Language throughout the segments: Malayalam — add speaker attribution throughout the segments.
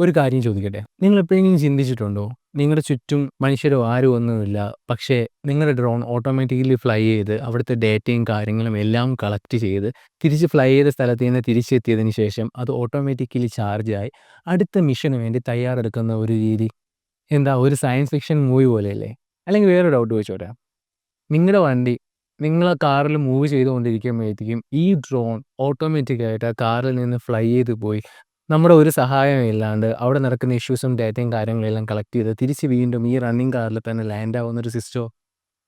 Speaker 1: ഒരു കാര്യം ചോദിക്കട്ടെ? നിങ്ങൾ എപ്പോഴെങ്കിലും ചിന്തിച്ചിട്ടുണ്ടോ? നിങ്ങളുടെ ചുറ്റും മനുഷ്യരോ ആരും ഒന്നുമില്ല. പക്ഷേ നിങ്ങളുടെ ഡ്രോൺ ഓട്ടോമാറ്റിക്കലി ഫ്ലൈ ചെയ്ത് അവിടുത്തെ ഡേറ്റയും കാര്യങ്ങളും എല്ലാം കളക്ട് ചെയ്ത് തിരിച്ച് ഫ്ലൈ ചെയ്ത സ്ഥലത്ത് നിന്ന് തിരിച്ചെത്തിയതിന് ശേഷം അത് ഓട്ടോമാറ്റിക്കലി ചാർജായി അടുത്ത മിഷന് വേണ്ടി തയ്യാറെടുക്കുന്ന ഒരു രീതി. എന്താ ഒരു സയൻസ് ഫിക്ഷൻ മൂവി പോലെയല്ലേ? അല്ലെങ്കിൽ വേറെ ഡൗട്ട് ചോദിച്ചോട്ടെ? നിങ്ങളുടെ വണ്ടി നിങ്ങളെ കാറിൽ മൂവ് ചെയ്തുകൊണ്ടിരിക്കുമ്പോഴത്തേക്കും ഈ ഡ്രോൺ ഓട്ടോമാറ്റിക്കായിട്ട് ആ കാറിൽ നിന്ന് ഫ്ലൈ ചെയ്ത് പോയി നമ്മുടെ ഒരു സഹായവും ഇല്ലാണ്ട് അവിടെ നടക്കുന്ന ഇഷ്യൂസും ഡാറ്റയും കാര്യങ്ങളെല്ലാം കളക്ട് ചെയ്ത് തിരിച്ച് വീണ്ടും ഈ റണ്ണിങ് കാറിൽ തന്നെ ലാൻഡ് ആവുന്ന ഒരു സിസ്റ്റോ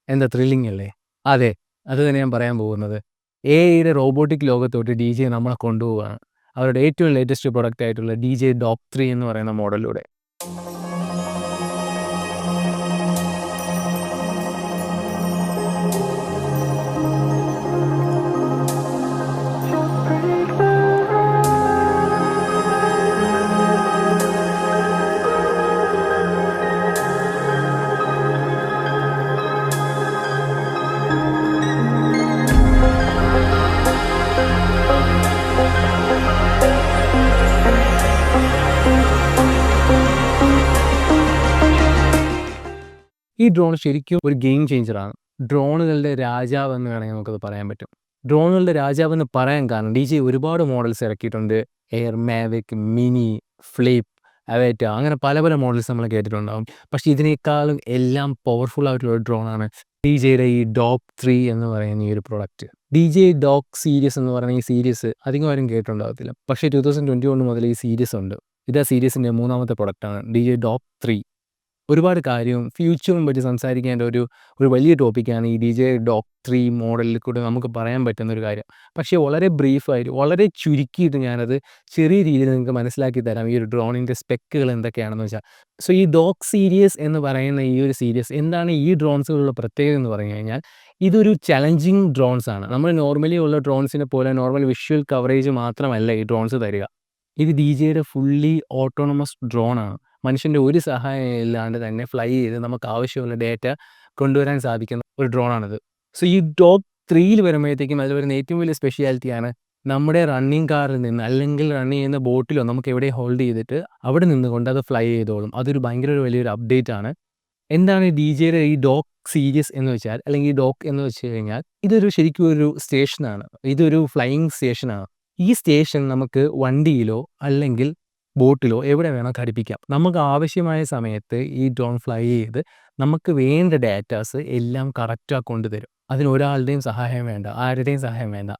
Speaker 1: എന്താ ത്രില്ലിംഗ് അല്ലേ? അതെ. അത് തന്നെ ഞാൻ പറയാൻ പോകുന്നത്. എ ഐയുടെ റോബോട്ടിക് ലോകത്തോട്ട് ഡി ജെ നമ്മളെ കൊണ്ടുപോവുകയാണ് അവരുടെ ഏറ്റവും ലേറ്റസ്റ്റ് പ്രൊഡക്റ്റ് ആയിട്ടുള്ള ഡി ജെ ഡോപ് ത്രീ എന്ന് പറയുന്ന മോഡലിലൂടെ. ഈ ഡ്രോൺ ശരിക്കും ഒരു ഗെയിം ചേഞ്ചറാണ്. ഡ്രോണുകളുടെ രാജാവ് എന്ന് വേണമെങ്കിൽ നമുക്കത് പറയാൻ പറ്റും. ഡ്രോണുകളുടെ രാജാവ് എന്ന് പറയാൻ കാരണം ഡി ജെ ഒരുപാട് മോഡൽസ് ഇറക്കിയിട്ടുണ്ട്. Air Mavic, Mini, Flip, Avata അങ്ങനെ പല പല മോഡൽസ് നമ്മൾ കേട്ടിട്ടുണ്ടാകും പക്ഷെ ഇതിനേക്കാളും എല്ലാം പവർഫുൾ ആയിട്ടുള്ള ഡ്രോണാണ് ഡിജെയുടെ ഈ ഡോക്ക് ത്രീ എന്ന് പറയുന്ന ഈ ഒരു product. D J dock series എന്ന് പറയുന്ന ഈ സീരീസ് അധികം ആരും കേട്ടിട്ടുണ്ടാകത്തില്ല. പക്ഷേ 2021 മുതൽ ഈ സീരീസ് ഉണ്ട്. ഇത് ആ സീരീസിന്റെ മൂന്നാമത്തെ പ്രൊഡക്റ്റാണ് ഡി ജെ ഡോക്ക് 3. ഒരുപാട് കാര്യവും ഫ്യൂച്ചറും പറ്റി സംസാരിക്കേണ്ട ഒരു ഒരു വലിയ ടോപ്പിക്കാണ് ഈ ഡി ജെ 3 മോഡലിൽ കൂടെ നമുക്ക് പറയാൻ പറ്റുന്ന ഒരു കാര്യം. പക്ഷേ വളരെ ബ്രീഫായിട്ട് വളരെ ചുരുക്കിയിട്ട് ഞാനത് ചെറിയ രീതിയിൽ നിങ്ങൾക്ക് മനസ്സിലാക്കി തരാം ഈ ഒരു ഡ്രോണിന്റെ സ്പെക്കുകൾ എന്തൊക്കെയാണെന്ന് വെച്ചാൽ. സോ ഈ ഡോക് സീരീസ് എന്ന് പറയുന്ന ഈ ഒരു സീരീസ് എന്താണ് ഈ ഡ്രോൺസുകളുടെ പ്രത്യേകത എന്ന് പറഞ്ഞു കഴിഞ്ഞാൽ ഇതൊരു ചലഞ്ചിങ് ഡ്രോൺസ് ആണ്. നമ്മൾ നോർമലി ഉള്ള ഡ്രോൺസിനെ പോലെ നോർമൽ വിഷ്വൽ കവറേജ് മാത്രമല്ല ഈ ഡ്രോൺസ് തരിക. ഇത് ഡി ജെയുടെ ഫുള്ളി ഓട്ടോണമസ് ഡ്രോണാണ്. മനുഷ്യന്റെ ഒരു സഹായം ഇല്ലാണ്ട് തന്നെ ഫ്ലൈ ചെയ്ത് നമുക്ക് ആവശ്യമുള്ള ഡേറ്റ കൊണ്ടുവരാൻ സാധിക്കുന്ന ഒരു ഡ്രോണാണിത്. സോ ഈ ടോപ്പ് ത്രീയിൽ വരുമ്പോഴത്തേക്കും അതിൽ വരുന്ന ഏറ്റവും വലിയ സ്പെഷ്യാലിറ്റിയാണ് നമ്മുടെ റണ്ണിങ് കാറിൽ നിന്ന് അല്ലെങ്കിൽ റണ്ണിങ് ചെയ്യുന്ന ബോട്ടിലോ നമുക്ക് എവിടെ ഹോൾഡ് ചെയ്തിട്ട് അവിടെ നിന്നുകൊണ്ട് അത് ഫ്ലൈ ചെയ്തോളും. അതൊരു ഭയങ്കര ഒരു വലിയൊരു അപ്ഡേറ്റ് ആണ്. എന്താണ് ഡി ജെയുടെ ഈ ഡോക്ക് സീരീസ് എന്ന് വെച്ചാൽ അല്ലെങ്കിൽ ഈ ഡോക്ക് എന്ന് വെച്ച് കഴിഞ്ഞാൽ ഇതൊരു ശരിക്കും ഒരു സ്റ്റേഷനാണ്. ഇതൊരു ഫ്ലൈയിങ് സ്റ്റേഷനാണ്. ഈ സ്റ്റേഷൻ നമുക്ക് വണ്ടിയിലോ അല്ലെങ്കിൽ ബോട്ടിലോ എവിടെ വേണോ ഘടിപ്പിക്കാം. നമുക്ക് ആവശ്യമായ സമയത്ത് ഈ ഡ്രോൺ ഫ്ലൈ ചെയ്ത് നമുക്ക് വേണ്ട ഡാറ്റാസ് എല്ലാം കറക്റ്റായി കൊണ്ടുതരും. അതിന് ഒരാളുടെയും സഹായം വേണ്ട. ആരുടെയും സഹായം വേണ്ട.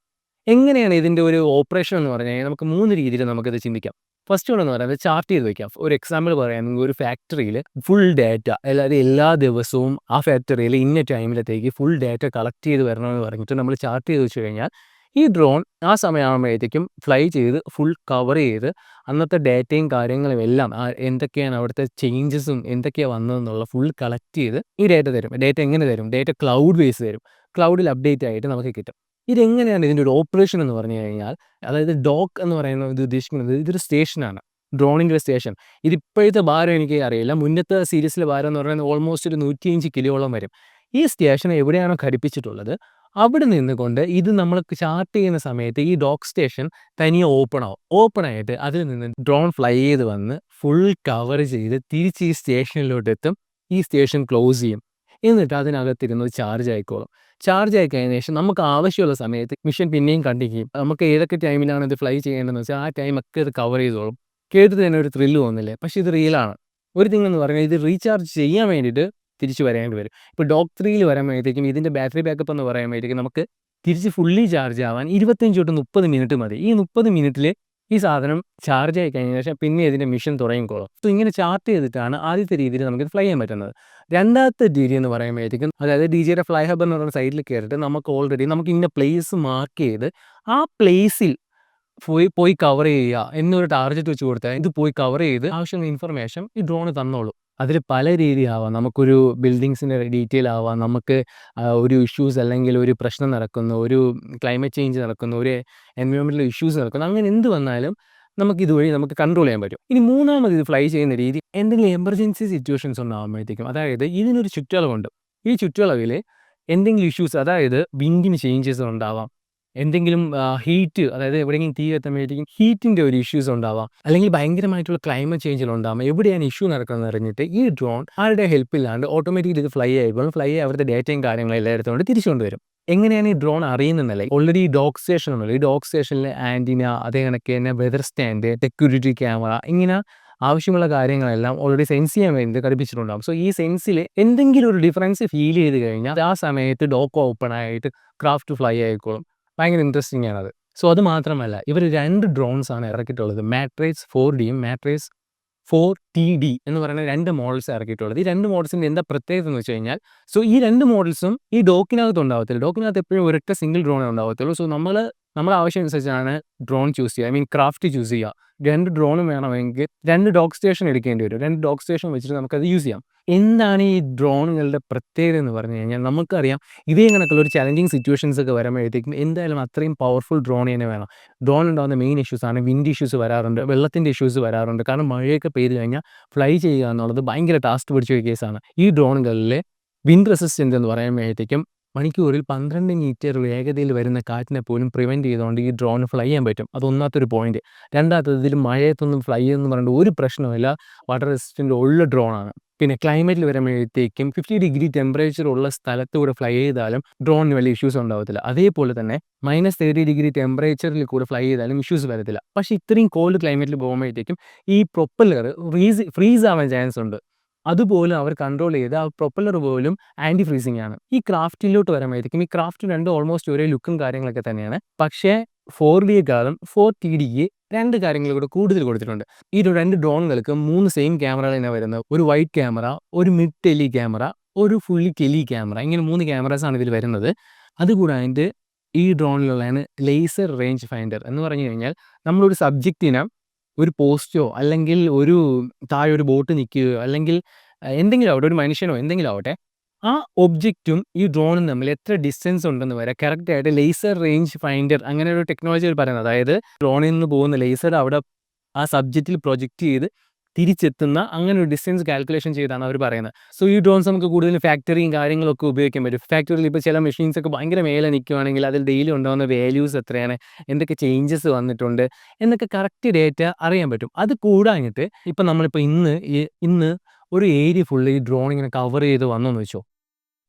Speaker 1: എങ്ങനെയാണ് ഇതിന്റെ ഒരു ഓപ്പറേഷൻ എന്ന് പറഞ്ഞു കഴിഞ്ഞാൽ നമുക്ക് മൂന്ന് രീതിയിൽ നമുക്കിത് ചിന്തിക്കാം. ഫസ്റ്റ് വൺ എന്ന് പറയുന്നത് ചാർട്ട് ചെയ്ത് വെക്കാം. ഒരു എക്സാമ്പിൾ പറയുകയാണെങ്കിൽ ഒരു ഫാക്ടറിയിൽ ഫുൾ ഡാറ്റ അതായത് എല്ലാ ദിവസവും ആ ഫാക്ടറിയിൽ ഇന്ന ടൈമിലത്തേക്ക് ഫുൾ ഡാറ്റ കളക്ട് ചെയ്ത് വരണമെന്ന് പറഞ്ഞിട്ട് നമ്മൾ ചാർട്ട് ചെയ്ത് വെച്ച് കഴിഞ്ഞാൽ ഈ ഡ്രോൺ ആ സമയമാകുമ്പോഴത്തേക്കും ഫ്ലൈ ചെയ്ത് ഫുൾ കവർ ചെയ്ത് അന്നത്തെ ഡാറ്റയും കാര്യങ്ങളും എല്ലാം എന്തൊക്കെയാണ് അവിടുത്തെ ചേഞ്ചസും എന്തൊക്കെയാണ് വന്നതെന്നുള്ള ഫുൾ കളക്ട് ചെയ്ത് ഈ ഡേറ്റ തരും. ഡേറ്റ എങ്ങനെ തരും? ഡേറ്റ ക്ലൗഡ് ബേസ് തരും. ക്ലൗഡിൽ അപ്ഡേറ്റ് ആയിട്ട് നമുക്ക് കിട്ടും. ഇതെങ്ങനെയാണ് ഇതിന്റെ ഒരു ഓപ്പറേഷൻ എന്ന് പറഞ്ഞു കഴിഞ്ഞാൽ അതായത് ഡോക്ക് എന്ന് പറയുന്ന ഇത് ഉദ്ദേശിക്കുന്നത് ഇതൊരു സ്റ്റേഷനാണ്. ഡ്രോണിന്റെ സ്റ്റേഷൻ. ഇതിപ്പോഴത്തെ ഭാരം എനിക്ക് അറിയില്ല. മുന്നത്തെ സീരീസിലെ ഭാരം എന്ന് പറയുന്നത് ഓൾമോസ്റ്റ് ഒരു 105 കിലോയോളം വരും. ഈ സ്റ്റേഷൻ എവിടെയാണോ ഘടിപ്പിച്ചിട്ടുള്ളത് അവിടെ നിന്നുകൊണ്ട് ഇത് നമ്മൾ ചാർട്ട് ചെയ്യുന്ന സമയത്ത് ഈ ഡോക്ക് സ്റ്റേഷൻ തനിയെ ഓപ്പൺ ആവും. ഓപ്പൺ ആയിട്ട് അതിൽ നിന്ന് ഡ്രോൺ ഫ്ലൈ ചെയ്ത് വന്ന് ഫുൾ കവർ ചെയ്ത് തിരിച്ച് ഈ സ്റ്റേഷനിലോട്ട് എത്തും. ഈ സ്റ്റേഷൻ ക്ലോസ് ചെയ്യും. എന്നിട്ട് അതിനകത്തിരുന്ന് ചാർജ് ആയിക്കോളും. ചാർജ് ആയി കഴിഞ്ഞ ശേഷം നമുക്ക് ആവശ്യമുള്ള സമയത്ത് മിഷൻ പിന്നെയും കണ്ടിരിക്കും നമുക്ക് ഏതൊക്കെ ടൈമിലാണ് ഇത് ഫ്ലൈ ചെയ്യേണ്ടതെന്ന് വെച്ചാൽ ആ ടൈമൊക്കെ ഇത് കവർ ചെയ്തോളും. കേട്ടിട്ട് തന്നെ ഒരു ത്രില്ല് തോന്നില്ലേ? പക്ഷേ ഇത് റിയലാണ്. ഒരു തിങ് എന്ന് പറഞ്ഞാൽ ഇത് റീചാർജ് ചെയ്യാൻ വേണ്ടിയിട്ട് തിരിച്ച് വരേണ്ടി വരും. ഇപ്പോൾ ഡോക്ക് ത്രീയിൽ വരുമ്പോഴത്തേക്കും ഇതിന്റെ ബാറ്ററി ബാക്കപ്പ് എന്ന് പറയുമ്പോഴത്തേക്കും നമുക്ക് തിരിച്ച് ഫുള്ളി ചാർജ് ആവാൻ 25 തൊട്ട് 30 മിനിറ്റ് മതി. ഈ 30 മിനിറ്റിൽ ഈ സാധനം ചാർജ് ആയി കഴിഞ്ഞ ശേഷം പിന്നെ ഇതിന്റെ മിഷൻ തുടങ്ങിക്കോളും. സോ ഇങ്ങനെ ചാർട്ട് ചെയ്തിട്ടാണ് ആദ്യത്തെ രീതിയിൽ നമുക്കിത് ഫ്ലൈ ചെയ്യാൻ പറ്റുന്നത്. രണ്ടാമത്തെ രീതി എന്ന് പറയുമ്പോഴത്തേക്കും അതായത് ഡി ജിയുടെ ഫ്ലൈ ഹബ് എന്ന് പറയുന്ന സൈഡിൽ കയറിയിട്ട് നമുക്ക് ഓൾറെഡി നമുക്ക് ഇന്ന പ്ലേസ് മാർക്ക് ചെയ്ത് ആ പ്ലേസിൽ പോയി പോയി കവർ ചെയ്യുക എന്നൊരു ടാർഗറ്റ് വെച്ച് കൊടുത്താൽ ഇത് പോയി കവർ ചെയ്ത് ആവശ്യമുള്ള ഇൻഫർമേഷൻ ഈ ഡ്രോണ് തന്നോളും. അതിൽ പല രീതിയാവാം. നമുക്കൊരു ബിൽഡിങ്സിന്റെ ഡീറ്റെയിൽ ആവാം. നമുക്ക് ഒരു ഇഷ്യൂസ് അല്ലെങ്കിൽ ഒരു പ്രശ്നം നടക്കുന്നു. ഒരു ക്ലൈമറ്റ് ചേഞ്ച് നടക്കുന്നു. ഒരു എൻവയോൺമെന്റൽ ഇഷ്യൂസ് നടക്കുന്നു. അങ്ങനെ എന്ത് വന്നാലും നമുക്ക് ഇതുവഴി നമുക്ക് കൺട്രോൾ ചെയ്യാൻ പറ്റും. ഇനി മൂന്നാമത് ഇത് ഫ്ലൈ ചെയ്യുന്ന രീതി എന്തെങ്കിലും എമർജൻസി സിറ്റുവേഷൻസ് ഉണ്ടാകുമ്പോഴത്തേക്കും അതായത് ഇതിനൊരു ചുറ്റളവുണ്ട്. ഈ ചുറ്റളവിൽ എന്തെങ്കിലും ഇഷ്യൂസ് അതായത് വിൻഡിന് ചേഞ്ചസ് ഉണ്ടാവാം. എന്തെങ്കിലും ഹീറ്റ് അതായത് എവിടെയെങ്കിലും തീ എത്തുമ്പോഴത്തേക്കും ഹീറ്റിന്റെ ഒരു ഇഷ്യൂസ് ഉണ്ടാവാം. അല്ലെങ്കിൽ ഭയങ്കരമായിട്ടുള്ള ക്ലൈമറ്റ് ചേഞ്ചിൽ ഉണ്ടാവാം. എവിടെയാണ് ഇഷ്യൂ നടക്കുന്നത് അറിഞ്ഞിട്ട് ഈ ഡ്രോൺ ആരുടെ ഹെൽപ്പ് ഇല്ലാണ്ട് ഓട്ടോമാറ്റിക്കലി ഇത് ഫ്ലൈ ആയിപ്പോൾ ഫ്ലൈ അവരുടെ ഡേറ്റയും കാര്യങ്ങളെല്ലാം എടുത്തുകൊണ്ട് തിരിച്ചു കൊണ്ടുവരും എങ്ങനെയാണ് ഈ ഡ്രോൺ അറിയുന്നതല്ലേ ഓൾറെഡി ഡോഗ് സ്റ്റേഷൻ ഉണ്ടല്ലോ. ഈ ഡോഗ് സ്റ്റേഷനിലെ ആന്റിന അതേ കണക്ക് തന്നെ വെതർ സ്റ്റാൻഡ് സെക്യൂരിറ്റി ക്യാമറ ഇങ്ങനെ ആവശ്യമുള്ള കാര്യങ്ങളെല്ലാം ഓൾറെഡി സെൻസ് ചെയ്യാൻ വേണ്ടി ഘടിപ്പിച്ചിട്ടുണ്ടാകും സോ ഈ സെൻസിൽ എന്തെങ്കിലും ഒരു ഡിഫറൻസ് ഫീൽ ചെയ്ത് കഴിഞ്ഞാൽ ആ സമയത്ത് ഡോക്ക് ഓപ്പൺ ആയിട്ട് ക്രാഫ്റ്റ് ഫ്ലൈ ആയിക്കോളും. ഭയങ്കര ഇൻട്രസ്റ്റിംഗ് ആണത്. സോ അത് മാത്രമല്ല ഇവർ രണ്ട് ഡ്രോൺസ് ആണ് ഇറക്കിയിട്ടുള്ളത്. മാട്രേസ് ഫോർ ഡിയും മാട്രേസ് ഫോർ ടി ഡി എന്ന് പറയുന്ന രണ്ട് മോഡൽസ് ഇറക്കിയിട്ടുള്ളത്. ഈ രണ്ട് മോഡൽസിന്റെ എന്താ പ്രത്യേകത എന്ന് വെച്ച് കഴിഞ്ഞാൽ സോ ഈ രണ്ട് മോഡൽസും ഈ ഡോക്കിനകത്ത് ഉണ്ടാവത്തില്ല. ഡോക്കിനകത്ത് എപ്പോഴും ഒരൊറ്റ സിംഗിൾ ഡ്രോണേ ഉണ്ടാവത്തുള്ളൂ. സോ നമ്മൾ നമ്മുടെ ആവശ്യം അനുസരിച്ചാണ് ഡ്രോൺ ചൂസ് ചെയ്യുക. ഐ മീൻ ക്രാഫ്റ്റ് ചൂസ് ചെയ്യുക. രണ്ട് ഡ്രോണും വേണമെങ്കിൽ രണ്ട് ഡോഗ് സ്റ്റേഷൻ എടുക്കേണ്ടി വരും. രണ്ട് ഡോഗ് സ്റ്റേഷൻ വെച്ചിട്ട് നമുക്കത് യൂസ് ചെയ്യാം. എന്താണ് ഈ ഡ്രോണുകളുടെ പ്രത്യേകത എന്ന് പറഞ്ഞു കഴിഞ്ഞാൽ നമുക്കറിയാം ഇതേ കണക്കുള്ള ഒരു ചലഞ്ചിങ് സിറ്റുവേഷൻസ് ഒക്കെ വരുമ്പോഴത്തേക്കും എന്തായാലും അത്രയും പവർഫുൾ ഡ്രോൺ തന്നെ വേണം. ഡ്രോൺ ഉണ്ടാകുന്ന മെയിൻ ഇഷ്യൂസ് ആണ് വിൻഡ് ഇഷ്യൂസ് വരാറുണ്ട് വെള്ളത്തിന്റെ ഇഷ്യൂസ് വരാറുണ്ട്. കാരണം മഴയൊക്കെ പെയ്ത് കഴിഞ്ഞാൽ ഫ്ലൈ ചെയ്യുക എന്നുള്ളത് ഭയങ്കര ടാസ്ക് പിടിച്ച ഒരു കേസാണ് ഈ ഡ്രോണുകളിലെ വിൻഡ് റെസിസ്റ്റൻസ് എന്ന് പറയുമ്പോഴത്തേക്കും മണിക്കൂറിൽ പന്ത്രണ്ട് മീറ്റർ വേഗതയിൽ വരുന്ന കാറ്റിനെ പോലും പ്രിവെന്റ് ചെയ്തുകൊണ്ട് ഈ ഡ്രോൺ ഫ്ലൈ ചെയ്യാൻ പറ്റും. അതൊന്നാത്തൊരു പോയിന്റ് രണ്ടാമത്തത് ഇതിൽ മഴയത്തൊന്നും ഫ്ലൈ എന്ന് പറഞ്ഞിട്ട് ഒരു പ്രശ്നമില്ല വാട്ടർ റെസിസ്റ്റന്റ് ഉള്ള ഡ്രോണാണ് പിന്നെ ക്ലൈമറ്റിൽ വരുമ്പോഴത്തേക്കും ഫിഫ്റ്റി ഡിഗ്രി ടെമ്പറേച്ചർ ഉള്ള സ്ഥലത്തൂടെ ഫ്ലൈ ചെയ്താലും ഡ്രോണിന് വലിയ ഇഷ്യൂസ് ഉണ്ടാവത്തില്ല. അതേപോലെ തന്നെ മൈനസ് തേർട്ടി ഡിഗ്രി ടെമ്പറേച്ചറിൽ കൂടെ ഫ്ലൈ ചെയ്താലും ഇഷ്യൂസ് വരത്തില്ല. പക്ഷേ ഇത്രയും കോൾഡ് ക്ലൈമറ്റിൽ പോകുമ്പോഴത്തേക്കും ഈ പ്രൊപ്പല്ലർ ഫ്രീസ് ഫ്രീസ് ആവാൻ ചാൻസ് ഉണ്ട്. അതുപോലും അവർ കൺട്രോൾ ചെയ്ത് ആ പ്രൊപ്പലർ പോലും ആന്റി ഫ്രീസിംഗ് ആണ്. ഈ ക്രാഫ്റ്റിലോട്ട് വരുമ്പോഴത്തേക്കും ഈ ക്രാഫ്റ്റ് രണ്ട് ഓൾമോസ്റ്റ് ഒരേ ലുക്കും കാര്യങ്ങളൊക്കെ തന്നെയാണ്. പക്ഷേ ഫോർ ഡിയെക്കാളും ഫോർ ടി ഡിക്ക് രണ്ട് കാര്യങ്ങൾ കൂടെ കൂടുതൽ കൊടുത്തിട്ടുണ്ട്. ഈ രണ്ട് ഡ്രോണുകൾക്ക് മൂന്ന് സെയിം ക്യാമറകൾ തന്നെ വരുന്നത്. ഒരു വൈറ്റ് ക്യാമറ ഒരു മിഡ് ടെലി ക്യാമറ ഒരു ഫുള്ളി ടെലി ക്യാമറ ഇങ്ങനെ മൂന്ന് ക്യാമറാസ് ആണ് ഇതിൽ വരുന്നത്. അതുകൂടാണ്ട് ഈ ഡ്രോണിലുള്ളതാണ് ലേസർ റേഞ്ച് ഫൈൻഡർ എന്ന് പറഞ്ഞു കഴിഞ്ഞാൽ നമ്മളൊരു സബ്ജക്റ്റിനെ ഒരു പോസ്റ്റോ അല്ലെങ്കിൽ ഒരു താഴെ ഒരു ബോട്ട് നിൽക്കുകയോ അല്ലെങ്കിൽ എന്തെങ്കിലും ആവട്ടെ ഒരു മനുഷ്യനോ എന്തെങ്കിലും ആവട്ടെ ആ ഒബ്ജക്റ്റും ഈ ഡ്രോണും തമ്മിൽ എത്ര ഡിസ്റ്റൻസ് ഉണ്ടെന്ന് വരെ കറക്റ്റായിട്ട് ലേസർ റേഞ്ച് ഫൈൻഡർ അങ്ങനെ ഒരു ടെക്നോളജി പറയുന്നത്. അതായത് ഡ്രോണിൽ നിന്ന് പോകുന്ന ലേസർ അവിടെ ആ സബ്ജക്റ്റിൽ പ്രൊജക്റ്റ് ചെയ്ത് തിരിച്ചെത്തുന്ന അങ്ങനെ ഒരു ഡിസ്റ്റൻസ് കാൽക്കുലേഷൻ ചെയ്താണ് അവർ പറയുന്നത്. സോ ഈ ഡ്രോൺസ് നമുക്ക് കൂടുതൽ ഫാക്ടറിയും കാര്യങ്ങളൊക്കെ ഉപയോഗിക്കാൻ പറ്റും. ഫാക്ടറിയിൽ ഇപ്പോൾ ചില മെഷീൻസ് ഒക്കെ ഭയങ്കര മേലെ നിൽക്കുവാണെങ്കിൽ അതിൽ ഡെയിലി ഉണ്ടാകുന്ന വാല്യൂസ് എത്രയാണ് എന്തൊക്കെ ചേഞ്ചസ് വന്നിട്ടുണ്ട് എന്നൊക്കെ കറക്റ്റ് ഡേറ്റ അറിയാൻ പറ്റും. അത് കൂടാഞ്ഞിട്ട് ഇപ്പം നമ്മളിപ്പോൾ ഇന്ന് ഇന്ന് ഒരു ഏരിയ ഫുള്ള് ഈ ഡ്രോൺ ഇങ്ങനെ കവർ ചെയ്ത് വന്നെന്ന് വെച്ചോ.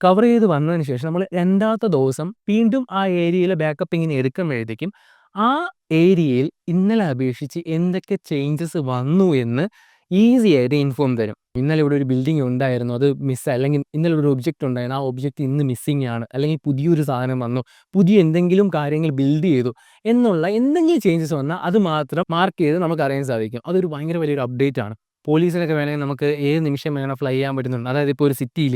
Speaker 1: കവർ ചെയ്ത് വന്നതിന് ശേഷം നമ്മൾ രണ്ടാമത്തെ ദിവസം വീണ്ടും ആ ഏരിയയിലെ ബാക്കപ്പ് ഇങ്ങനെ എടുക്കുമ്പോഴത്തേക്കും ആ ഏരിയയിൽ ഇന്നലെ അപേക്ഷിച്ച് എന്തൊക്കെ ചേഞ്ചസ് വന്നു എന്ന് ഈസി ആയിട്ട് ഇൻഫോം തരും. ഇന്നലെ ഇവിടെ ഒരു ബിൽഡിംഗ് ഉണ്ടായിരുന്നു. അത് മിസ് അല്ലെങ്കിൽ ഇന്നലെ ഒരു ഒബ്ജക്റ്റ് ഉണ്ടായിരുന്നു. ആ ഒബ്ജക്റ്റ് ഇന്ന് മിസ്സിംഗ് ആണ്. അല്ലെങ്കിൽ പുതിയൊരു സാധനം വന്നു. പുതിയ എന്തെങ്കിലും കാര്യങ്ങൾ ബിൽഡ് ചെയ്തു. എന്നുള്ള എന്തെങ്കിലും ചേഞ്ചസ് വന്നാൽ അത് മാത്രം മാർക്ക് ചെയ്ത് നമുക്ക് അറിയാൻ സാധിക്കും. അതൊരു ഭയങ്കര വലിയൊരു അപ്ഡേറ്റ് ആണ്. പോലീസിനൊക്കെ വേണമെങ്കിൽ നമുക്ക് ഏത് നിമിഷം വേണം ഫ്ലൈ ചെയ്യാൻ പറ്റുന്നുണ്ട്. അതായത് ഇപ്പോൾ ഒരു സിറ്റിയിൽ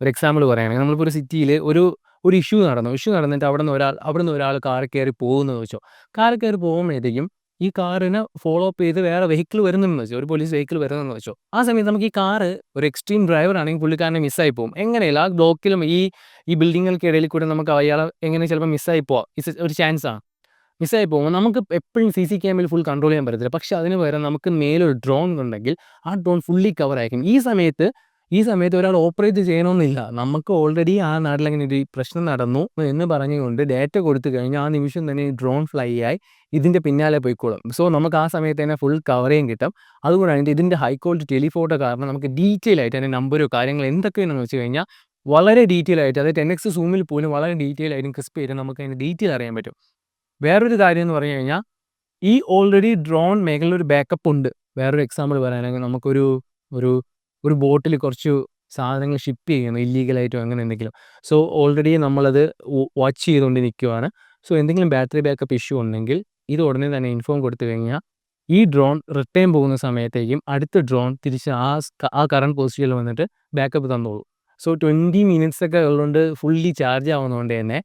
Speaker 1: ഒരു എക്സാമ്പിൾ പറയുകയാണെങ്കിൽ നമ്മളിപ്പോൾ ഒരു സിറ്റിയിൽ ഒരു ഒരു ഇഷ്യൂ നടന്നു. ഇഷ്യൂ നടന്നിട്ട് അവിടെ നിന്ന് ഒരാൾ അവിടെ നിന്ന് ഒരാൾ കാർ കയറി പോകുന്നത് വെച്ചോ. കാർ കയറി പോകുമ്പോഴത്തേക്കും ഈ കാറിനെ ഫോളോ അപ്പ് ചെയ്ത് വേറെ വെഹിക്കിൾ വരുന്നുണ്ടെന്ന് വെച്ചോ. ഒരു പോലീസ് വെഹിക്കിൾ വരുന്നതെന്ന് വെച്ചോ. ആ സമയത്ത് നമുക്ക് ഈ കാറ് ഒരു എക്സ്ട്രീം ഡ്രൈവർ ആണെങ്കിൽ പുള്ളിക്കാരനെ മിസ്സായി പോകും. എങ്ങനെയല്ല ആ ബ്ലോക്കിലും ഈ ഈ ബിൽഡിങ്ങുകൾക്കിടയിൽ കൂടെ നമുക്ക് അയാളെ എങ്ങനെ ചിലപ്പോൾ മിസ്സായി പോവാം. ഒരു ചാൻസ് ആണ്. മിസ്സായി പോകുമ്പോൾ നമുക്ക് എപ്പോഴും സി സി ക്യാമറയിൽ ഫുൾ കൺട്രോൾ ചെയ്യാൻ പറ്റത്തില്ല. പക്ഷേ അതിന് പകരം നമുക്ക് മേലൊരു ഡ്രോൺ ഉണ്ടെങ്കിൽ ആ ഡ്രോൺ ഫുള്ളി കവർ ആയിരിക്കും. ഈ സമയത്ത് ഈ സമയത്ത് ഒരാൾ ഓപ്പറേറ്റ് ചെയ്യണമെന്നില്ല നമുക്ക് ഓൾറെഡി ആ നാട്ടിൽ അങ്ങനെ ഒരു പ്രശ്നം നടന്നു എന്ന് പറഞ്ഞുകൊണ്ട് ഡാറ്റ കൊടുത്തു കഴിഞ്ഞാൽ ആ നിമിഷം തന്നെ ഡ്രോൺ ഫ്ലൈ ആയി ഇതിന്റെ പിന്നാലെ പോയിക്കോളും. സോ നമുക്ക് ആ സമയത്ത് തന്നെ ഫുൾ കവറേയും കിട്ടും. അതുകൊണ്ടാണ് ഇതിന്റെ ഹൈ ക്വാളിറ്റി ടെലിഫോട്ടോ കാരണം നമുക്ക് ഡീറ്റെയിൽ ആയിട്ട് അതിന്റെ നമ്പരോ കാര്യങ്ങൾ എന്തൊക്കെയാണെന്ന് വെച്ച് കഴിഞ്ഞാൽ വളരെ ഡീറ്റെയിൽ ആയിട്ട് അതായത് ടെൻ എക്സ് സൂമിൽ പോലും വളരെ ഡീറ്റെയിൽ ആയിട്ടും ക്രിസ്പ് ചെയ്ത് നമുക്ക് അതിന്റെ ഡീറ്റെയിൽ അറിയാൻ പറ്റും. വേറൊരു കാര്യം എന്ന് പറഞ്ഞു കഴിഞ്ഞാൽ ഈ ഓൾറെഡി ഡ്രോൺ മേഖലയിൽ ഒരു ബാക്കപ്പ് ഉണ്ട്. വേറൊരു എക്സാമ്പിൾ പറയാനാണെങ്കിൽ നമുക്കൊരു ഒരു ഒരു ബോട്ടിൽ കുറച്ച് സാധനങ്ങൾ ഷിപ്പ് ചെയ്യുന്നു ഇല്ലീഗലായിട്ടോ അങ്ങനെ എന്തെങ്കിലും. സോ ഓൾറെഡി നമ്മളത് വാച്ച് ചെയ്തുകൊണ്ട് നിൽക്കുവാണ് സോ എന്തെങ്കിലും ബാറ്ററി ബാക്കപ്പ് ഇഷ്യൂ ഉണ്ടെങ്കിൽ ഇത് ഉടനെ തന്നെ ഇൻഫോം കൊടുത്തു കഴിഞ്ഞാൽ ഈ ഡ്രോൺ റിട്ടേൺ പോകുന്ന സമയത്തേക്കും അടുത്ത ഡ്രോൺ തിരിച്ച് ആ ആ കറണ്ട് പൊസിഷനിൽ വന്നിട്ട് ബാക്കപ്പ് തന്നോളൂ. സോ ട്വന്റി മിനിറ്റ്സ് ഒക്കെ ഉള്ളതുകൊണ്ട് ഫുള്ളി ചാർജ് ആവുന്നതുകൊണ്ട് തന്നെ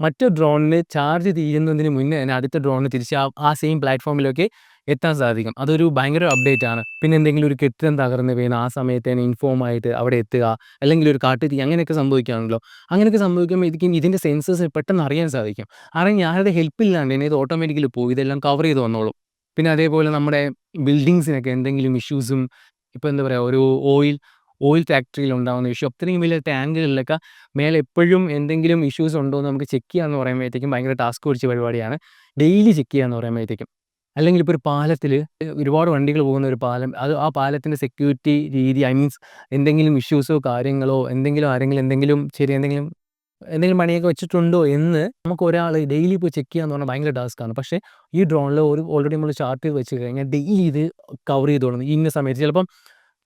Speaker 1: മറ്റു ഡ്രോണിന് ചാർജ് തീരുന്നതിന് മുന്നേ തന്നെ അടുത്ത ഡ്രോണിന് തിരിച്ച് ആ സെയിം പ്ലാറ്റ്ഫോമിലേക്ക് എത്താൻ സാധിക്കും. അതൊരു ഭയങ്കര അപ്ഡേറ്റ് ആണ്. പിന്നെ എന്തെങ്കിലും ഒരു കെട്ടിടം തകർന്ന് വീണ ആ സമയത്ത് തന്നെ ഇൻഫോം ആയിട്ട് അവിടെ എത്തുക അല്ലെങ്കിൽ ഒരു കാട്ടുതീ അങ്ങനെയൊക്കെ സംഭവിക്കുകയാണല്ലോ അങ്ങനെയൊക്കെ സംഭവിക്കുമ്പോൾ ഇതിക്കും ഇതിന്റെ സെൻസസ് പെട്ടെന്ന് അറിയാൻ സാധിക്കും. അറിയാൻ ആരുടെ ഹെൽപ്പ് ഇല്ലാണ്ട് തന്നെ ഇത് ഓട്ടോമാറ്റിക്കലി പോകും ഇതെല്ലാം കവർ ചെയ്ത് വന്നോളും. പിന്നെ അതേപോലെ നമ്മുടെ ബിൽഡിങ്സിനൊക്കെ എന്തെങ്കിലും ഇഷ്യൂസും ഇപ്പോൾ എന്താ പറയുക ഒരു ഓയിൽ ഓയിൽ ഫാക്ടറിയിൽ ഉണ്ടാകുന്ന ഇഷ്യൂ അത്രയും വലിയ ടാങ്കുകളിലൊക്കെ മേലെ എപ്പോഴും എന്തെങ്കിലും ഇഷ്യൂസ് ഉണ്ടോ എന്ന് നമുക്ക് ചെക്ക് ചെയ്യാമെന്ന് പറയുമ്പോഴത്തേക്കും ഭയങ്കര ടാസ്ക് പിടിച്ച പരിപാടിയാണ്. ഡെയിലി ചെക്ക് ചെയ്യുക എന്ന് പറയുമ്പോഴത്തേക്കും. അല്ലെങ്കിൽ ഇപ്പോൾ ഒരു പാലത്തിൽ ഒരുപാട് വണ്ടികൾ പോകുന്ന ഒരു പാലം അത് ആ പാലത്തിന്റെ സെക്യൂരിറ്റി രീതി ഐ മീൻസ് എന്തെങ്കിലും ഇഷ്യൂസോ കാര്യങ്ങളോ എന്തെങ്കിലും ആരെങ്കിലും എന്തെങ്കിലും ചെറിയ എന്തെങ്കിലും എന്തെങ്കിലും പണിയൊക്കെ വെച്ചിട്ടുണ്ടോ എന്ന് നമുക്ക് ഒരാൾ ഡെയിലി പോയി ചെക്ക് ചെയ്യാന്ന് പറഞ്ഞാൽ ഭയങ്കര ടാസ്ക്കാണ് പക്ഷേ ഈ ഡ്രോണിൽ ഒരു ഓൾറെഡി നമ്മൾ ചാർട്ട് ചെയ്ത് വെച്ച് കഴിഞ്ഞാൽ ഡെയിലി ഇത് കവർ ചെയ്ത് തുടങ്ങും. ഇന്ന സമയത്ത് ചിലപ്പം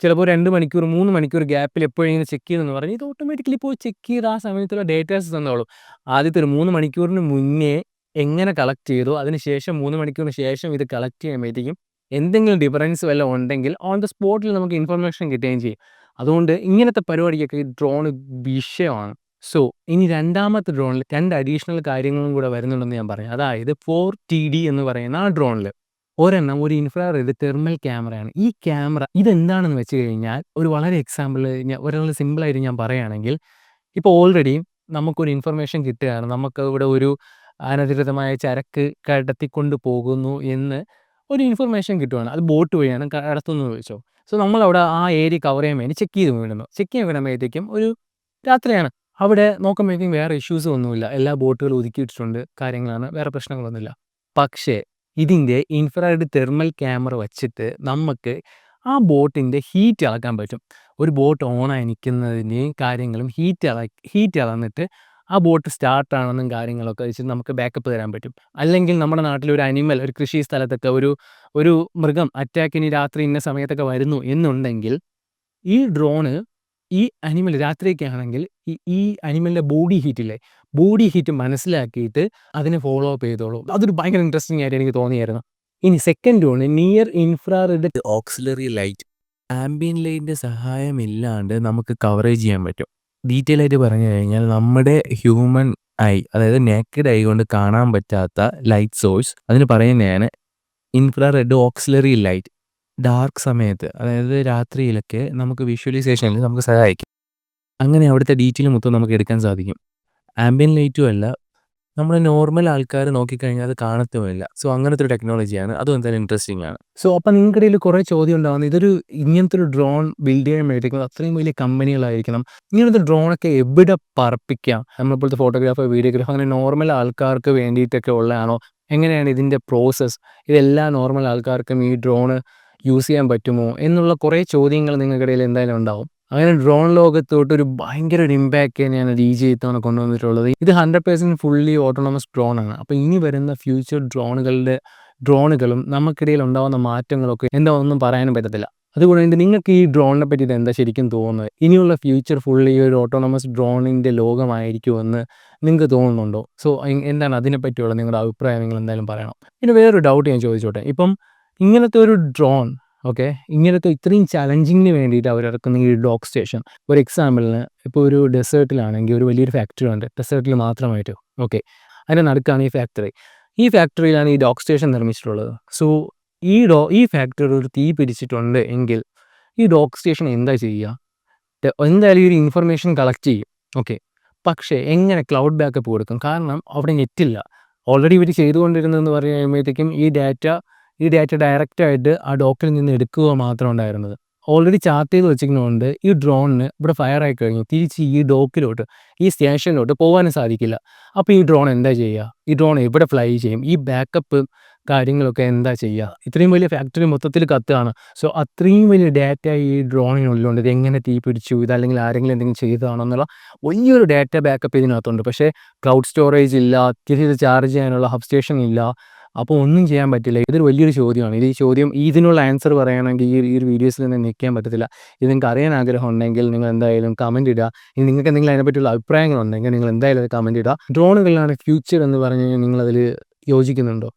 Speaker 1: ചിലപ്പോൾ രണ്ട് മണിക്കൂർ മൂന്ന് മണിക്കൂർ ഗ്യാപ്പിൽ എപ്പോഴെങ്കിലും ചെക്ക് ചെയ്തെന്ന് പറഞ്ഞ് ഇത് ഓട്ടോമാറ്റിക്കലി പോയി ചെക്ക് ചെയ്ത് ആ സമയത്തുള്ള ഡേറ്റാസ് തന്നോളും. ആദ്യത്തെ ഒരു മൂന്ന് മണിക്കൂറിന് മുന്നേ എങ്ങനെ കളക്ട് ചെയ്തു? അതിനുശേഷം മൂന്ന് മണിക്കൂറിന് ശേഷം ഇത് കളക്ട് ചെയ്യുമ്പോഴത്തേക്കും എന്തെങ്കിലും ഡിഫറൻസ് വല്ലതും ഉണ്ടെങ്കിൽ ഓൺ ദ സ്പോട്ടിൽ നമുക്ക് ഇൻഫർമേഷൻ കിട്ടുകയും ചെയ്യും. അതുകൊണ്ട് ഇങ്ങനത്തെ പരിപാടിക്കൊക്കെ ഈ ഡ്രോൺ വിഷയമാണ്. സോ ഇനി രണ്ടാമത്തെ ഡ്രോണിൽ രണ്ട് അഡീഷണൽ കാര്യങ്ങളും കൂടെ വരുന്നുണ്ടെന്ന് ഞാൻ പറയാം. അതായത് ഫോർ ടി ഡി എന്ന് പറയുന്ന ആ ഡ്രോണിൽ ഒരെണ്ണം ഒരു ഇൻഫ്രാറെഡ് തെർമൽ ക്യാമറയാണ് ഈ ക്യാമറ ഇതെന്താണെന്ന് വെച്ച് കഴിഞ്ഞാൽ ഒരു വളരെ എക്സാമ്പിൾ ഞാൻ ഒരാൾ സിമ്പിളായിട്ട് ഞാൻ പറയുകയാണെങ്കിൽ ഇപ്പോൾ ഓൾറെഡി നമുക്കൊരു ഇൻഫർമേഷൻ കിട്ടുകയാണ്. നമുക്ക് ഇവിടെ ഒരു അനധികൃതമായ ചരക്ക് കടത്തിക്കൊണ്ട് പോകുന്നു എന്ന് ഒരു ഇൻഫർമേഷൻ കിട്ടുവാണ്. അത് ബോട്ട് വഴിയാണ് കടത്തുന്നത് വെച്ചോ സോ നമ്മളവിടെ ആ ഏരിയ കവർ ചെയ്യാൻ വേണ്ടി ചെക്ക് ചെയ്ത് വിടുന്നു ചെക്ക് ചെയ്യാൻ വിടുമ്പോഴത്തേക്കും ഒരു രാത്രിയാണ്. അവിടെ നോക്കുമ്പോഴേക്കും വേറെ ഇഷ്യൂസ് ഒന്നുമില്ല. എല്ലാ ബോട്ടുകളും ഒതുക്കിയിട്ടുണ്ട് കാര്യങ്ങളാണ്. വേറെ പ്രശ്നങ്ങളൊന്നുമില്ല. പക്ഷേ ഇതിന്റെ ഇൻഫ്രാറെഡ് തെർമൽ ക്യാമറ വച്ചിട്ട് നമുക്ക് ആ ബോട്ടിന്റെ ഹീറ്റ് അളക്കാൻ പറ്റും. ഒരു ബോട്ട് ഓണായി നിൽക്കുന്നതിന്റെയും കാര്യങ്ങളും ഹീറ്റ് അള ഹീറ്റ് അളന്നിട്ട് ആ ബോട്ട് സ്റ്റാർട്ടാണെന്നും കാര്യങ്ങളൊക്കെ വെച്ച് നമുക്ക് ബാക്കപ്പ് തരാൻ പറ്റും. അല്ലെങ്കിൽ നമ്മുടെ നാട്ടിൽ ഒരു അനിമൽ ഒരു കൃഷി സ്ഥലത്തൊക്കെ ഒരു ഒരു മൃഗം അറ്റാക്കിന് രാത്രി ഇന്ന സമയത്തൊക്കെ വരുന്നു എന്നുണ്ടെങ്കിൽ ഈ ഡ്രോണ് ഈ അനിമൽ രാത്രിയൊക്കെ ആണെങ്കിൽ ഈ ഈ അനിമലിന്റെ ബോഡി ഹീറ്റില്ലേ ബോഡി ഹീറ്റ് മനസ്സിലാക്കിയിട്ട് അതിനെ ഫോളോ അപ്പ് ചെയ്തോളൂ. അതൊരു ഭയങ്കര ഇൻട്രസ്റ്റിംഗ് ആയിട്ട് എനിക്ക് തോന്നിയായിരുന്നു. ഇനി second drone near infrared
Speaker 2: auxiliary light ambient ലൈറ്റിന്റെ സഹായമില്ലാണ്ട് നമുക്ക് കവറേജ് ചെയ്യാൻ പറ്റും. ഡീറ്റെയിൽ ആയിട്ട് പറഞ്ഞു കഴിഞ്ഞാൽ നമ്മുടെ ഹ്യൂമൻ ഐ അതായത് നേക്കഡ് ഐ കൊണ്ട് കാണാൻ പറ്റാത്ത ലൈറ്റ് സോഴ്സ് അതിന് പറയുന്നതാണ് ഇൻഫ്രാറെഡ് ഓക്സിലറി ലൈറ്റ് ഡാർക്ക് സമയത്ത് അതായത് രാത്രിയിലൊക്കെ നമുക്ക് വിഷ്വലൈസേഷനിൽ നമുക്ക് സഹായിക്കും. അങ്ങനെ അവിടുത്തെ ഡീറ്റെയിൽ മൊത്തം നമുക്ക് എടുക്കാൻ സാധിക്കും. ആംബിയൻ ലൈറ്റും അല്ല നമ്മൾ നോർമൽ ആൾക്കാർ നോക്കിക്കഴിഞ്ഞാൽ അത് കാണത്തുമില്ല. സോ അങ്ങനത്തെ ഒരു ടെക്നോളജിയാണ് അതും എന്തായാലും ഇൻട്രസ്റ്റിംഗ് ആണ്.
Speaker 1: സോ അപ്പം നിങ്ങൾക്കിടയിൽ കുറേ ചോദ്യം ഉണ്ടാകുന്നത് ഇതൊരു ഇങ്ങനത്തെ ഒരു ഡ്രോൺ ബിൽഡ് ചെയ്യാൻ വേണ്ടിയിരിക്കുന്നത് അത്രയും വലിയ കമ്പനികളായിരിക്കണം ഇങ്ങനത്തെ ഡ്രോണൊക്കെ എവിടെ പറപ്പിക്കാം? നമ്മളിപ്പോഴത്തെ ഫോട്ടോഗ്രാഫർ വീഡിയോഗ്രാഫർ അങ്ങനെ നോർമൽ ആൾക്കാർക്ക് വേണ്ടിയിട്ടൊക്കെ ഉള്ളതാണോ? എങ്ങനെയാണ് ഇതിന്റെ പ്രോസസ്സ് ഇതെല്ലാ നോർമൽ ആൾക്കാർക്കും ഈ ഡ്രോണ് യൂസ് ചെയ്യാൻ പറ്റുമോ? എന്നുള്ള കുറേ ചോദ്യങ്ങൾ നിങ്ങൾക്കിടയിൽ എന്തായാലും ഉണ്ടാവും. അങ്ങനെ ഡ്രോൺ ലോകത്തോട്ട് ഒരു ഭയങ്കര ഒരു ഇമ്പാക്റ്റ് തന്നെയാണ് ഡി ജെ ഇത്തവണ കൊണ്ടുവന്നിട്ടുള്ളത്. ഇത് hundred percent fully autonomous drone ആണ്. അപ്പോൾ ഇനി വരുന്ന ഫ്യൂച്ചർ ഡ്രോണുകളുടെ ഡ്രോണുകളും നമുക്കിടയിൽ ഉണ്ടാകുന്ന മാറ്റങ്ങളൊക്കെ എന്താ ഒന്നും പറയാനും പറ്റത്തില്ല. അതുകൊണ്ട് നിങ്ങൾക്ക് ഈ ഡ്രോണിനെ പറ്റി എന്താ ശരിക്കും തോന്നുന്നത്? ഇനിയുള്ള ഫ്യൂച്ചർ ഫുള്ളി ഒരു ഓട്ടോണമസ് ഡ്രോണിന്റെ ലോകമായിരിക്കുമെന്ന് നിങ്ങൾക്ക് തോന്നുന്നുണ്ടോ? സോ എന്താണ് അതിനെപ്പറ്റിയുള്ള നിങ്ങളുടെ അഭിപ്രായം? നിങ്ങൾ എന്തായാലും പറയണം. പിന്നെ വേറൊരു ഡൗട്ട് ഞാൻ ചോദിച്ചോട്ടെ. ഇപ്പം ഇങ്ങനത്തെ ഒരു ഡ്രോൺ ഓക്കെ? ഇങ്ങനത്തെ ഇത്രയും ചലഞ്ചിങ്ങിന് വേണ്ടിയിട്ട് അവരിറക്കുന്ന ഈ ഡോക് സ്റ്റേഷൻ ഒരു എക്സാമ്പിളിന് ഇപ്പോൾ ഒരു ഡെസേർട്ടിലാണെങ്കിൽ ഒരു വലിയൊരു ഫാക്ടറി ഉണ്ട് ഡെസേർട്ടിൽ മാത്രമായിട്ട് ഓക്കെ? അതിന്റെ നടുക്കാണ് ഈ ഫാക്ടറി. ഈ ഫാക്ടറിയിലാണ് ഈ ഡോക് സ്റ്റേഷൻ നിർമ്മിച്ചിട്ടുള്ളത്. സോ ഈ ഡോ ഈ ഫാക്ടറി ഒരു തീ പിടിച്ചിട്ടുണ്ട് എങ്കിൽ ഈ ഡോക് സ്റ്റേഷൻ എന്താ ചെയ്യുക? എന്തായാലും ഈ ഒരു ഇൻഫർമേഷൻ കളക്ട് ചെയ്യും ഓക്കെ? പക്ഷേ എങ്ങനെ ക്ലൗഡ് ബാക്കപ്പ് കൊടുക്കും? കാരണം അവിടെ നെറ്റില്ല. ഓൾറെഡി ഇവർ ചെയ്തുകൊണ്ടിരുന്നതെന്ന് പറയുമ്പോഴത്തേക്കും ഈ ഡാറ്റ ഈ ഡാറ്റ ഡയറക്റ്റായിട്ട് ആ ഡോക്കിൽ നിന്ന് എടുക്കുക മാത്രം ഉണ്ടായിരുന്നത്. ഓൾറെഡി ചാർട്ട് ചെയ്ത് വെച്ചിരിക്കുന്നതുകൊണ്ട് ഈ ഡ്രോണിന് ഇവിടെ ഫയർ ആയി കഴിഞ്ഞു. തിരിച്ച് ഈ ഡോക്കിലോട്ട് ഈ സ്റ്റേഷനിലോട്ട് പോകാനും സാധിക്കില്ല. അപ്പോൾ ഈ ഡ്രോൺ എന്താ ചെയ്യുക? ഈ ഡ്രോൺ എവിടെ ഫ്ലൈ ചെയ്യും? ഈ ബാക്കപ്പ് കാര്യങ്ങളൊക്കെ എന്താ ചെയ്യുക? ഇത്രയും വലിയ ഫാക്ടറി മൊത്തത്തിൽ കത്തുകയാണ്. സോ അത്രയും വലിയ ഡാറ്റ ഈ ഡ്രോണിനുള്ളിലുണ്ട് ഇത് എങ്ങനെ തീ പിടിച്ചു? അല്ലെങ്കിൽ ആരെങ്കിലും എന്തെങ്കിലും ചെയ്തതാണോ എന്നുള്ള വലിയൊരു ഡാറ്റ ബാക്കപ്പ് ഇതിനകത്തുണ്ട്. പക്ഷേ ക്ലൗഡ് സ്റ്റോറേജ് ഇല്ല തിരിച്ച് ചാർജ് ചെയ്യാനുള്ള ഹബ് സ്റ്റേഷൻ ഇല്ല. അപ്പോൾ ഒന്നും ചെയ്യാൻ പറ്റില്ല. ഇതൊരു വലിയൊരു ചോദ്യമാണ്. ഇത് ഈ ചോദ്യം ഇതിനുള്ള ആൻസർ പറയുകയാണെങ്കിൽ ഈ ഒരു വീഡിയോസിൽ നിന്ന് നിൽക്കാൻ പറ്റത്തില്ല. ഇത് നിങ്ങൾക്ക് അറിയാൻ ആഗ്രഹം ഉണ്ടെങ്കിൽ നിങ്ങൾ എന്തായാലും കമന്റ് ഇടുക. ഇനി നിങ്ങൾക്ക് എന്തെങ്കിലും അതിനെപ്പറ്റിയുള്ള അഭിപ്രായങ്ങളുണ്ടെങ്കിൽ നിങ്ങൾ എന്തായാലും കമന്റ് ഇടുക. ഡ്രോണുകളാണ് ഫ്യൂച്ചർ എന്ന് പറഞ്ഞു നിങ്ങളതിൽ യോജിക്കുന്നുണ്ടോ?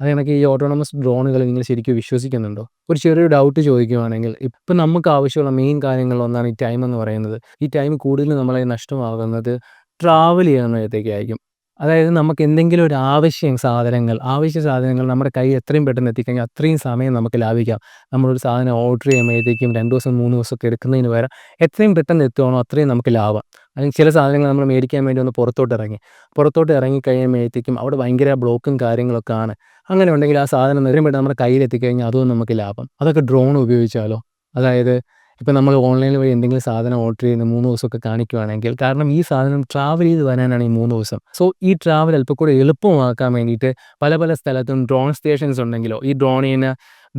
Speaker 1: അത് കണക്ക് ഈ ഓട്ടോണമസ് ഡ്രോണുകൾ നിങ്ങൾ ശരിക്കും വിശ്വസിക്കുന്നുണ്ടോ? ഒരു ചെറിയൊരു ഡൗട്ട് ചോദിക്കുവാണെങ്കിൽ ഇപ്പം നമുക്ക് ആവശ്യമുള്ള മെയിൻ കാര്യങ്ങളിലൊന്നാണ് ഈ ടൈം എന്ന് പറയുന്നത്. ഈ ടൈം കൂടുതൽ നമ്മളെ നഷ്ടമാകുന്നത് ട്രാവൽ ചെയ്യുന്നതിലേക്കായിരിക്കും അതായത് നമുക്ക് എന്തെങ്കിലും ഒരു ആവശ്യം സാധനങ്ങൾ ആവശ്യ സാധനങ്ങൾ നമ്മുടെ കൈ എത്രയും പെട്ടെന്ന് എത്തിക്കഴിഞ്ഞാൽ അത്രയും സമയം നമുക്ക് ലാഭിക്കാം. നമ്മളൊരു സാധനം ഓർഡർ ചെയ്യുമ്പോഴത്തേക്കും രണ്ട് ദിവസം മൂന്ന് ദിവസമൊക്കെ എടുക്കുന്നതിന് പകരം എത്രയും പെട്ടെന്ന് എത്തുകയാണോ അത്രയും നമുക്ക് ലാഭം. അല്ലെങ്കിൽ ചില സാധനങ്ങൾ നമ്മൾ മേടിക്കാൻ വേണ്ടി ഒന്ന് പുറത്തോട്ട് ഇറങ്ങി. പുറത്തോട്ട് ഇറങ്ങി കഴിയുമ്പോഴത്തേക്കും അവിടെ ഭയങ്കര ബ്ലോക്കും കാര്യങ്ങളൊക്കെ ആണ്. അങ്ങനെ ഉണ്ടെങ്കിൽ ആ സാധനം നേരം പെട്ടെന്ന് നമ്മുടെ കയ്യിലെത്തിക്കഴിഞ്ഞാൽ അതും നമുക്ക് ലാഭം. അതൊക്കെ ഡ്രോൺ ഉപയോഗിച്ചാലോ? അതായത് ഇപ്പം നമ്മൾ ഓൺലൈൻ വഴി എന്തെങ്കിലും സാധനം ഓർഡർ ചെയ്യുന്ന മൂന്ന് ദിവസമൊക്കെ കാണിക്കുകയാണെങ്കിൽ കാരണം ഈ സാധനം ട്രാവൽ ചെയ്ത് വരാനാണ് ഈ മൂന്ന് ദിവസം. സോ ഈ ട്രാവൽ അല്പം കൂടെ എളുപ്പമാക്കാൻ വേണ്ടിയിട്ട് പല പല സ്ഥലത്തും ഡ്രോൺ സ്റ്റേഷൻസ് ഉണ്ടെങ്കിലോ ഈ ചെയ്യുന്ന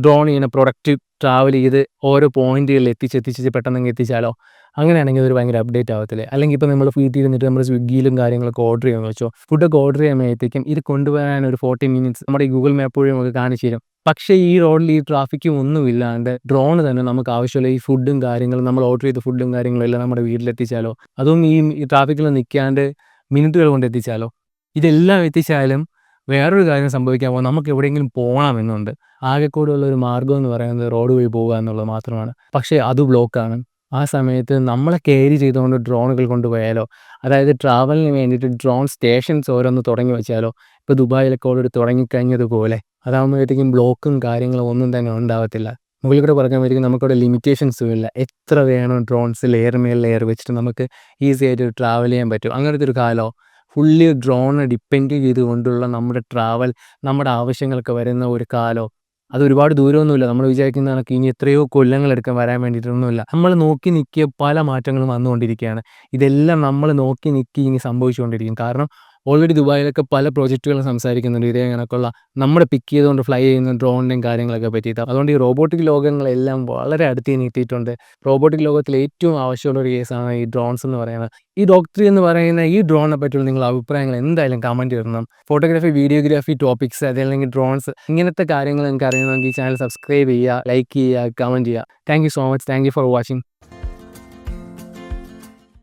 Speaker 1: ഡ്രോൺ ചെയ്യുന്ന പ്രൊഡക്റ്റ് ട്രാവൽ ചെയ്ത് ഓരോ പോയിന്റുകളിൽ എത്തിച്ച് എത്തിച്ച് പെട്ടെന്ന് എത്തിച്ചാലോ? അങ്ങനെയാണെങ്കിൽ അതൊരു ഭയങ്കര അപ്ഡേറ്റ് ആവത്തില്ലേ? അല്ലെങ്കിൽ ഇപ്പോൾ നമ്മൾ വീട്ടിൽ ഇരുന്നിട്ട് നമ്മൾ സ്വിഗ്ഗിയിലും കാര്യങ്ങളൊക്കെ ഓർഡർ ചെയ്യുമെന്ന് വെച്ചോ? ഫുഡൊക്കെ ഓർഡർ ചെയ്യുമ്പോഴത്തേക്കും ഇത് കൊണ്ടുവരാൻ ഒരു ഫോർട്ടി മിനിറ്റ്സ് നമ്മുടെ ഈ ഗൂഗിൾ മാപ്പ് വഴി നമുക്ക് കാണിച്ചു തരും. പക്ഷേ ഈ റോഡിൽ ഈ ട്രാഫിക്കും ഒന്നും ഇല്ലാണ്ട് ഡ്രോൺ തന്നെ നമുക്ക് ആവശ്യമുള്ള ഈ ഫുഡും കാര്യങ്ങളും നമ്മൾ ഓർഡർ ചെയ്ത ഫുഡും കാര്യങ്ങളും എല്ലാം നമ്മുടെ വീട്ടിലെത്തിച്ചാലോ അതും ഈ ട്രാഫിക്കിൽ നിൽക്കാണ്ട് മിനിറ്റുകൾ കൊണ്ട് എത്തിച്ചാലോ? ഇതെല്ലാം എത്തിച്ചാലും വേറൊരു കാര്യം സംഭവിക്കാൻ പോകും നമുക്ക് എവിടെയെങ്കിലും പോകണമെന്നുണ്ട് ആകെക്കൂടെയുള്ള ഒരു മാർഗം എന്ന് പറയുന്നത് റോഡ് വഴി പോകുക എന്നുള്ളത് മാത്രമാണ്. പക്ഷേ അത് ബ്ലോക്കാണ് ആ സമയത്ത് നമ്മളെ കയറി ചെയ്തുകൊണ്ട് ഡ്രോണുകൾ കൊണ്ടുപോയാലോ അതായത് ട്രാവലിന് വേണ്ടിയിട്ട് ഡ്രോൺ സ്റ്റേഷൻസ് ഓരോന്ന് തുടങ്ങി വെച്ചാലോ ഇപ്പോൾ ദുബായിലൊക്കെ ഓൾറെഡി തുടങ്ങിക്കഴിഞ്ഞതുപോലെ അതാകുമ്പോഴത്തേക്കും ബ്ലോക്കും കാര്യങ്ങളും ഒന്നും തന്നെ ഉണ്ടാവത്തില്ല. മുകളിൽ കൂടെ പറയുമ്പോഴത്തേക്കും നമുക്കവിടെ ലിമിറ്റേഷൻസും ഇല്ല. എത്ര വേണം ഡ്രോൺസ് ലെയർ മേൽ ലെയർ വെച്ചിട്ട് നമുക്ക് ഈസി ആയിട്ട് ട്രാവൽ ചെയ്യാൻ പറ്റും. അങ്ങനത്തെ ഒരു കാലമോ ഫുള്ളി ഡ്രോണെ ഡിപ്പെൻഡ് ചെയ്തുകൊണ്ടുള്ള നമ്മുടെ ട്രാവൽ നമ്മുടെ ആവശ്യങ്ങൾക്ക് വരുന്ന ഒരു കാലോ അത് ഒരുപാട് ദൂരമൊന്നുമില്ല. നമ്മൾ വിചാരിക്കുന്ന കണക്ക് ഇനി എത്രയോ കൊല്ലങ്ങളെടുക്കാൻ വരാൻ വേണ്ടിയിട്ടൊന്നുമില്ല. നമ്മൾ നോക്കി നിൽക്കിയ പല മാറ്റങ്ങളും വന്നുകൊണ്ടിരിക്കുകയാണ്. ഇതെല്ലാം നമ്മൾ നോക്കി നിൽക്കി ഇനി സംഭവിച്ചുകൊണ്ടിരിക്കും. കാരണം ഓൾറെഡി ദുബായിലൊക്കെ പല പ്രോജക്റ്റുകളും സംസാരിക്കുന്നുണ്ട്. ഇതേ കണക്കുള്ള നമ്മുടെ പിക്ക് ചെയ്തുകൊണ്ട് ഫ്ലൈ ചെയ്യുന്ന ഡ്രോണിന്റെയും കാര്യങ്ങളൊക്കെ പറ്റിയിട്ട്. അതുകൊണ്ട് ഈ റോബോട്ടിക് ലോകങ്ങളെല്ലാം വളരെ അടുത്ത് നീട്ടിയിട്ടുണ്ട്. റോബോട്ടിക് ലോകത്തിൽ ഏറ്റവും ആവശ്യമുള്ള ഒരു കേസാണ് ഈ ഡ്രോൺസ് എന്ന് പറയുന്നത്. ഈ ഡോക്ടറി എന്ന് പറയുന്ന ഈ ഡ്രോണിനെ പറ്റിയുള്ള നിങ്ങളുടെ അഭിപ്രായങ്ങൾ എന്തായാലും കമന്റ് ചെയ്യണം ഫോട്ടോഗ്രാഫി വീഡിയോഗ്രാഫി ടോപ്പിക്സ് അതല്ലെങ്കിൽ ഡ്രോൺസ് ഇങ്ങനത്തെ കാര്യങ്ങൾ നിങ്ങൾക്ക് അറിയണമെങ്കിൽ ചാനൽ സബ്സ്ക്രൈബ് ചെയ്യുക ലൈക്ക് ചെയ്യുക കമന്റ് ചെയ്യുക. Thank so much thank for watching